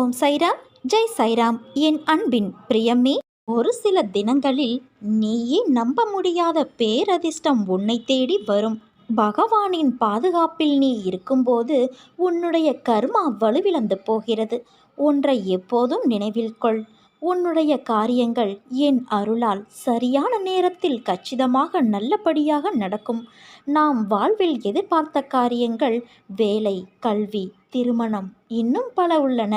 ஓம் சைராம் ஜெய் சைராம். என் அன்பின் பிரியமே ஒரு சில தினங்களில் நீயே நம்ப முடியாத பேரதிர்ஷ்டம் உன்னை தேடி வரும். பகவானின் பாதுகாப்பில் நீ இருக்கும்போது உன்னுடைய கர்மா வலுவிழந்து போகிறது. ஒன்றை எப்போதும் நினைவில் கொள். உன்னுடைய காரியங்கள் என் அருளால் சரியான நேரத்தில் கச்சிதமாக நல்லபடியாக நடக்கும். நாம் வாழ்வில் எதிர்பார்த்த காரியங்கள் வேலை கல்வி திருமணம் இன்னும் பல உள்ளன.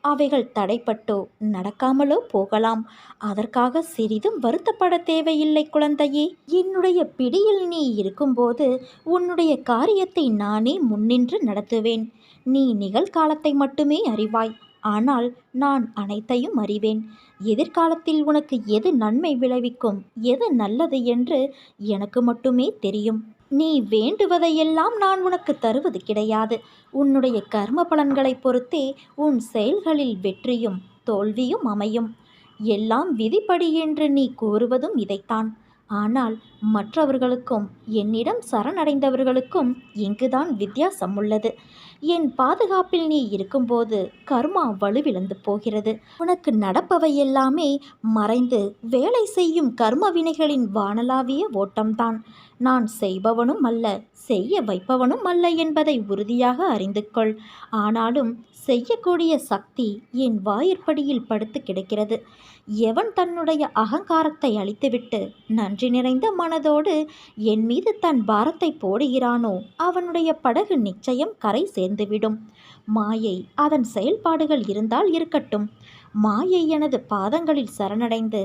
அவைகள் தடைப்பட்டோ நடக்காமலோ போகலாம். அதற்காக சிறிதும் வருத்தப்பட தேவையில்லை குழந்தையே. என்னுடைய பிடியில் நீ இருக்கும்போது உன்னுடைய காரியத்தை நானே முன்னின்று நடத்துவேன். நீ நிகழ்காலத்தை மட்டுமே அறிவாய். ஆனால் நான் அனைத்தையும் அறிவேன். எதிர்காலத்தில் உனக்கு எது நன்மை விளைவிக்கும் எது நல்லது என்று எனக்கு மட்டுமே தெரியும். நீ வேண்டுவதையெல்லாம் நான் உனக்கு தருவது கிடையாது. உன்னுடைய கர்ம பலன்களை பொறுத்தே உன் செயல்களில் வெற்றியும் தோல்வியும் அமையும். எல்லாம் விதிப்படி என்று நீ கூறுவதும் இதைத்தான். ஆனால் மற்றவர்களுக்கும் என்னிடம் சரணடைந்தவர்களுக்கும் இங்குதான் வித்தியாசம் உள்ளது. என் பாதுகாப்பில் நீ இருக்கும்போது கர்மா வலுவிழந்து போகிறது. உனக்கு நடப்பவை எல்லாமே மறைந்து வேலை செய்யும் கர்ம வினைகளின் வானலாவிய ஓட்டம்தான். நான் செய்பவனும் அல்ல செய்ய வைப்பவனும் அல்ல என்பதை உறுதியாக அறிந்து கொள். ஆனாலும் செய்யக்கூடிய சக்தி என் வாயிற்படியில் படுத்து கிடக்கிறது. எவன் தன்னுடைய அகங்காரத்தை அழித்துவிட்டு நன்றி நிறைந்த மனதோடு என் மீது தன் பாரத்தை போடுகிறானோ அவனுடைய படகு நிச்சயம் கரை மறைந்துவிடும் மாயை அதன் செயல்பாடுகள் இருந்தால் இருக்கட்டும். மாயை எனது பாதங்களில் சரணடைந்து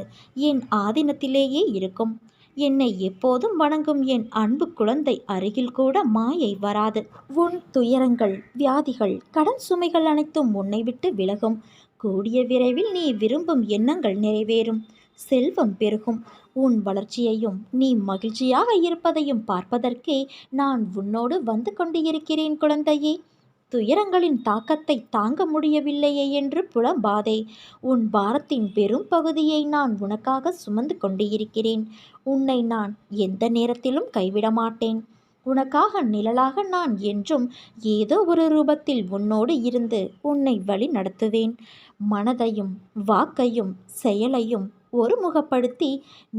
என் ஆதீனத்திலேயே இருக்கும். என்னை எப்போதும் வணங்கும் என் அன்பு குழந்தை அருகில் கூட மாயை வராது. உன் துயரங்கள் வியாதிகள் கடன் சுமைகள் அனைத்தும் உன்னை விட்டு விலகும். கூடிய விரைவில் நீ விரும்பும் எண்ணங்கள் நிறைவேறும். செல்வம் பெருகும். உன் வளர்ச்சியையும் நீ மகிழ்ச்சியாக இருப்பதையும் பார்ப்பதற்கே நான் உன்னோடு வந்து கொண்டு இருக்கிறேன் குழந்தையே. துயரங்களின் தாக்கத்தை தாங்க முடியவில்லையே என்று புலம்பாதே. உன் பாரத்தின் பெரும் பகுதியை நான் உனக்காக சுமந்து கொண்டு இருக்கிறேன் உன்னை நான் எந்த நேரத்திலும் கைவிட மாட்டேன். உனக்காக நிழலாக நான் என்றும் ஏதோ ஒரு ரூபத்தில் உன்னோடு இருந்து உன்னை வழி நடத்துவேன். மனதையும் வாக்கையும் செயலையும் ஒருமுகப்படுத்தி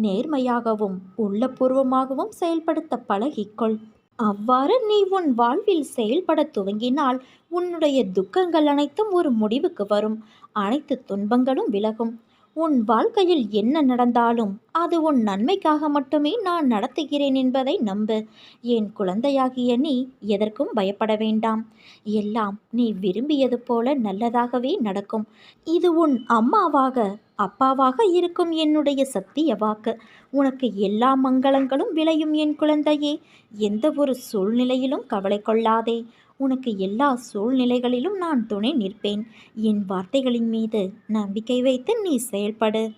நேர்மையாகவும் உள்ளபூர்வமாகவும் செயல்படுத்த பழகிக்கொள். அவ்வாறு நீ உன் வாழ்வில் செயல்பட துவங்கினால் உன்னுடைய துக்கங்கள் அனைத்தும் ஒரு முடிவுக்கு வரும். அனைத்து துன்பங்களும் விலகும். உன் வாழ்க்கையில் என்ன நடந்தாலும் அது உன் நன்மைக்காக மட்டுமே நான் நடத்துகிறேன் என்பதை நம்பு. என் குழந்தையாகிய நீ எதற்கும் பயப்பட வேண்டாம். எல்லாம் நீ விரும்பியது போல நல்லதாகவே நடக்கும். இது உன் அம்மாவாக அப்பாவாக இருக்கும் என்னுடைய சத்திய வாக்கு. உனக்கு எல்லா மங்களங்களும் விளையும் என் குழந்தையே. எந்த ஒரு சூழ்நிலையிலும் கவலை கொள்ளாதே. உனக்கு எல்லா சூழ்நிலைகளிலும் நான் துணை நிற்பேன். என் வார்த்தைகளின் மீது நம்பிக்கை வைத்து நீ செயல்படு.